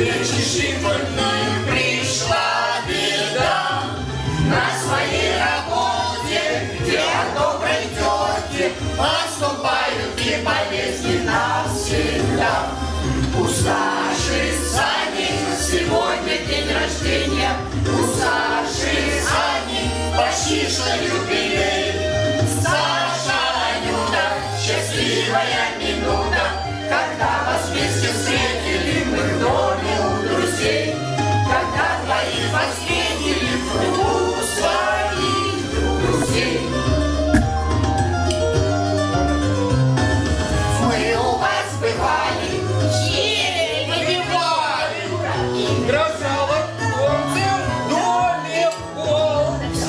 Лечишь больной пришла беда. На своей работе, где от доброй тети Поступают и болезни навсегда. У Сани сегодня день рождения. У Сани почти что юбилей Саша, Анюта, счастливая минута Когда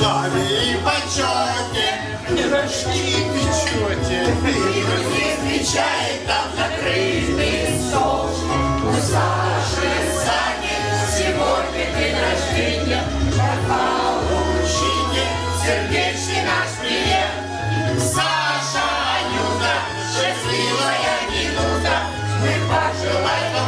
славе и почете Пирожки печете. И друзей встречает там накрытый стол. У Саши Сани сегодня день рождения. Получите сердечный наш привет. Саша, Анюта, счастливая минута. Мы пожелаем